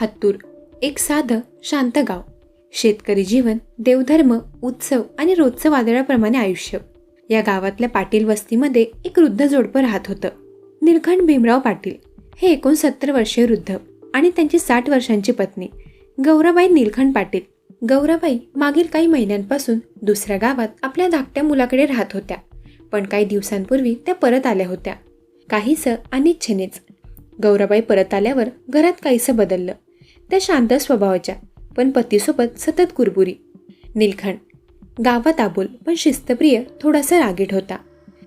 हत्तूर एक साधं शांत गाव. शेतकरी जीवन देवधर्म उत्सव आणि रोजचं वादळाप्रमाणे आयुष्य. या गावातल्या पाटील वस्तीमध्ये एक वृद्ध जोडपं राहत होतं. निलखंड भीमराव पाटील. हे एकोणसत्तर वर्षीय वृद्ध आणि त्यांची साठ वर्षांची पत्नी गौराबाई निलखंड पाटील. गौराबाई मागील काही महिन्यांपासून दुसऱ्या गावात आपल्या धाकट्या मुलाकडे राहत होत्या पण काही दिवसांपूर्वी त्या परत आल्या होत्या. काहीसं अनिच्छेनेच. गौराबाई परत आल्यावर घरात काहीसं बदललं. त्या शांत स्वभावाच्या पण पतीसोबत सतत कुरबुरी. निलखंड गावात आबोल पण शिस्तप्रिय थोडासा रागीट होता.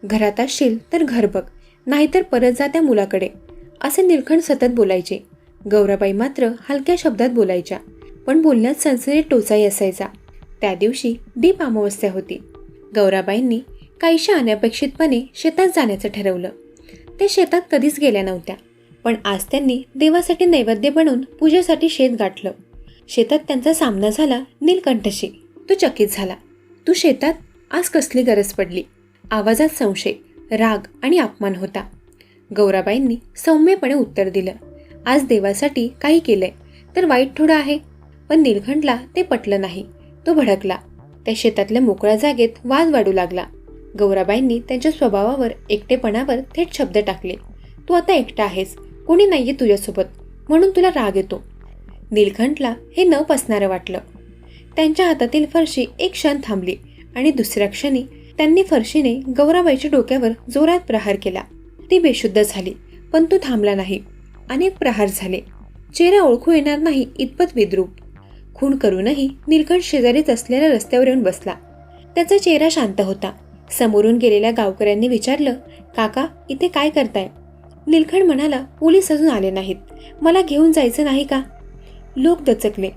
घरात असशील तर घर बघ नाहीतर परत जा त्या मुलाकडे असे निलखंड सतत बोलायचे. गौराबाई मात्र हलक्या शब्दात बोलायच्या पण बोलण्यात सनसनीत टोचाई असायचा. त्या दिवशी दीप अमावस्या होती. गौराबाईंनी काहीशा अनपेक्षितपणे शेतात जाण्याचं ठरवलं. ते शेतात कधीच गेल्या नव्हत्या. पण आज त्यांनी देवासाठी नैवेद्य बनवून पूजेसाठी शेत गाठलं. शेतात त्यांचा सामना झाला नीलकंठशी. तो चकित झाला. तू शेतात आज कसली गरज पडली? आवाजात संशय राग आणि अपमान होता. गौराबाईंनी सौम्यपणे उत्तर दिलं. आज देवासाठी काही केलंय तर वाईट थोडं आहे. पण निलखंडला ते पटलं नाही. तो भडकला. त्या शेतातल्या मोकळ्या जागेत वाद वाढू लागला. गौराबाईंनी त्यांच्या स्वभावावर एकटेपणावर थेट शब्द टाकले. तू आता एकटा आहेस. कोणी नाहीये तुझ्यासोबत म्हणून तुला राग येतो. नीलखंठला हे न पसणारं वाटलं. त्यांच्या हातातील फरशी एक क्षण थांबली आणि दुसऱ्या क्षणी त्यांनी फरशीने गौराबाईच्या डोक्यावर जोरात प्रहार केला. ती बेशुद्ध झाली पण तो थांबला नाही. अनेक प्रहार झाले. चेहरा ओळखू येणार नाही इतपत विद्रूप. खून करूनही नीलकंठ शेजारीच असलेल्या रस्त्यावर येऊन बसला. त्याचा चेहरा शांत होता. समोरून गेलेल्या गावकऱ्यांनी विचारलं काका इथे काय करताय? निलखंड म्हणाला पोलीस अजून आले नाहीत. मला घेऊन जायचं नाही का? लोक दचकले.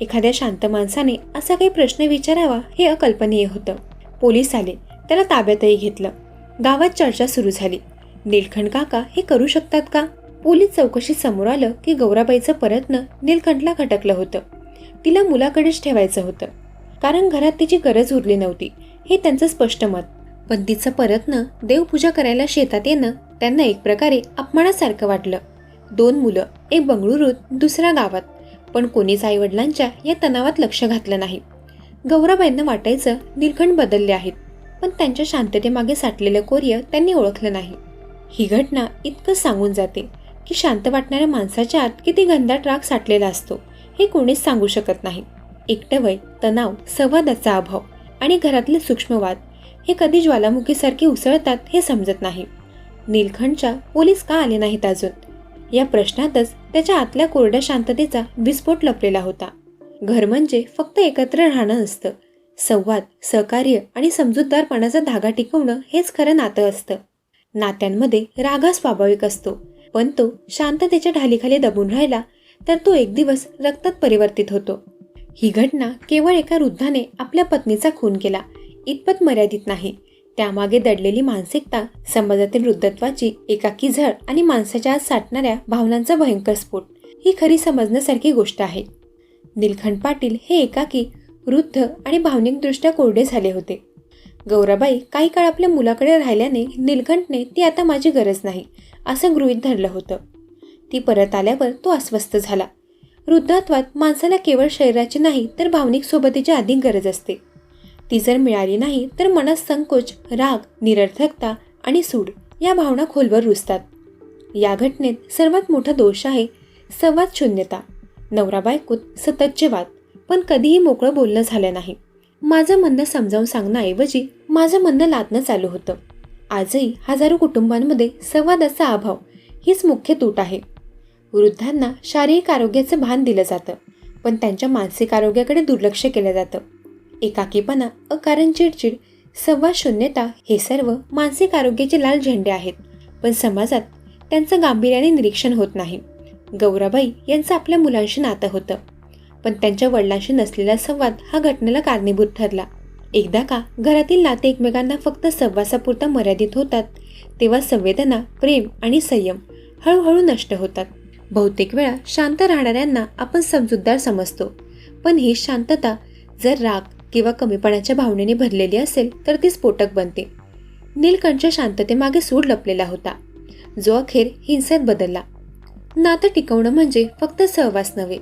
एखाद्या शांत माणसाने असा काही प्रश्न विचारावा हे अकल्पनीय होतं. पोलीस आले. त्याला ताब्यातही घेतलं. गावात चर्चा सुरू झाली. नीलखंड काका हे करू शकतात का? पोलीस चौकशीत समोर आलं की गौराबाईचं परतनं निलखंडला खटकलं होतं. तिला मुलाकडेच ठेवायचं होतं. कारण घरात तिची गरज उरली नव्हती. हे त्यांचं स्पष्ट मत. पण तिचं परतनं देवपूजा करायला शेतात येणं त्यांना एक प्रकारे अपमानासारखं वाटलं. दोन मुलं एक बंगळुरूत दुसऱ्या गावात. पण कोणीच आईवडिलांच्या या तणावात लक्ष घातलं नाही. गौराबाईंना वाटायचं निलखंड बदलले आहेत पण त्यांच्या शांततेमागे साठलेलं कोर्य त्यांनी ओळखलं नाही. ही घटना इतकं सांगून जाते की शांत वाटणाऱ्या माणसाच्या आत किती गंधाट राग साठलेला असतो हे कोणीच सांगू शकत नाही. एकटं वय तणाव संवादाचा अभाव आणि घरातले सूक्ष्मवाद हे कधी ज्वालामुखीसारखे उसळतात हे समजत नाही. नीलखंडच्या पोलीस का आले नाहीत अजून? या प्रश्नातच त्याच्या आतल्या कोरड्या शांततेचा विस्फोट लपलेला होता. घर म्हणजे फक्त एकत्र राहणं नसतं संवाद सहकार्य आणि समजूतदारपणाचा धागा टिकवणं हेच खरं नातं असतं. नात्यांमध्ये रागा स्वाभाविक असतो. पण तो शांततेच्या ढालीखाली दबून राहिला तर तो एक दिवस रक्तात परिवर्तित होतो. ही घटना केवळ एका वृद्धाने आपल्या पत्नीचा खून केला. इतपत मर्यादित नाही. त्यामागे दडलेली मानसिकता समाजातील वृद्धत्वाची एकाकी झळ आणि माणसाच्या आत साठणाऱ्या भावनांचा भयंकर स्फोट ही खरी समजण्यासारखी गोष्ट आहे. निलखंड पाटील हे एकाकी वृद्ध आणि भावनिकदृष्ट्या कोरडे झाले होते. गौराबाई काही काळ आपल्या मुलाकडे राहिल्याने निलखंठने ती आता माझी गरज नाही असं गृहीत धरलं होतं. ती परत आल्यावर तो अस्वस्थ झाला. वृद्धात्वात माणसाला केवळ शरीराची नाही तर भावनिक सोबतीची अधिक गरज असते. ती जर मिळाली नाही तर मनात संकोच राग निरर्थकता आणि सूड या भावना खोलवर रुजतात. या घटनेत सर्वात मोठा दोष आहे संवाद शून्यता. नवरा बायकोत सततचे वाद पण कधीही मोकळं बोलणं झालं नाही. माझं म्हणणं समजावून सांगण्याऐवजी माझं म्हणणं लादणं चालू होतं. आजही हजारो कुटुंबांमध्ये संवादाचा अभाव हीच मुख्य तूट आहे. वृद्धांना शारीरिक आरोग्याचं भान दिलं जातं पण त्यांच्या मानसिक आरोग्याकडे दुर्लक्ष केलं जातं. एकाकीपणा अकारण चिडचिड संवाद शून्यता हे सर्व मानसिक आरोग्याचे लाल झेंडे आहेत. पण समाजात त्यांचं गांभीर्याने निरीक्षण होत नाही. गौराबाई यांचं आपल्या मुलांशी नातं होतं. पण त्यांच्या वडिलांशी नसलेला संवाद हा घटनेला कारणीभूत ठरला. एकदा का घरातील नाते एकमेकांना फक्त संवासापुरता मर्यादित होतात तेव्हा संवेदना प्रेम आणि संयम हळूहळू नष्ट होतात. बहुतेक वेळा शांत राहणाऱ्यांना आपण समजूतदार समजतो. पण ही शांतता जर राग किंवा कमीपणाच्या भावनेने भरलेली असेल तर ती स्फोटक बनते. नीलकंठच्या शांततेमागे सूड लपलेला होता. जो अखेर हिंसेत बदलला. नातं टिकवणं म्हणजे फक्त सहवास नव्हे.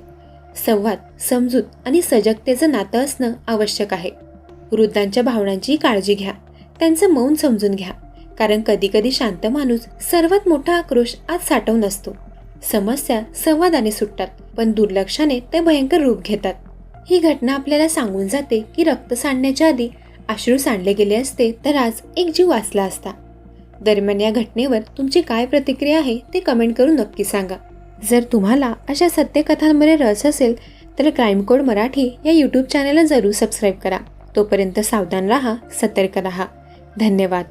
संवाद समजूत आणि सजगतेचं नातं असणं आवश्यक आहे. वृद्धांच्या भावनांची काळजी घ्या. त्यांचं मौन समजून घ्या. कारण कधीकधी शांत माणूस सर्वात मोठा आक्रोश आज साठवून असतो. समस्या संवादाने सुटतात पण दुर्लक्षाने ते भयंकर रूप घेतात. ही घटना आपल्याला सांगून जाते की रक्त सांडण्याच्या आधी अश्रू सांडले गेले असते तर आज एक जीव वाचला असता. दरम्यान या घटनेवर तुमची काय प्रतिक्रिया आहे ते कमेंट करून नक्की सांगा. जर तुम्हाला अशा सत्यकथांमध्ये रस असेल तर क्राईम कोड मराठी या यूट्यूब चॅनलला जरूर सबस्क्राईब करा. तोपर्यंत सावधान राहा सतर्क राहा. धन्यवाद.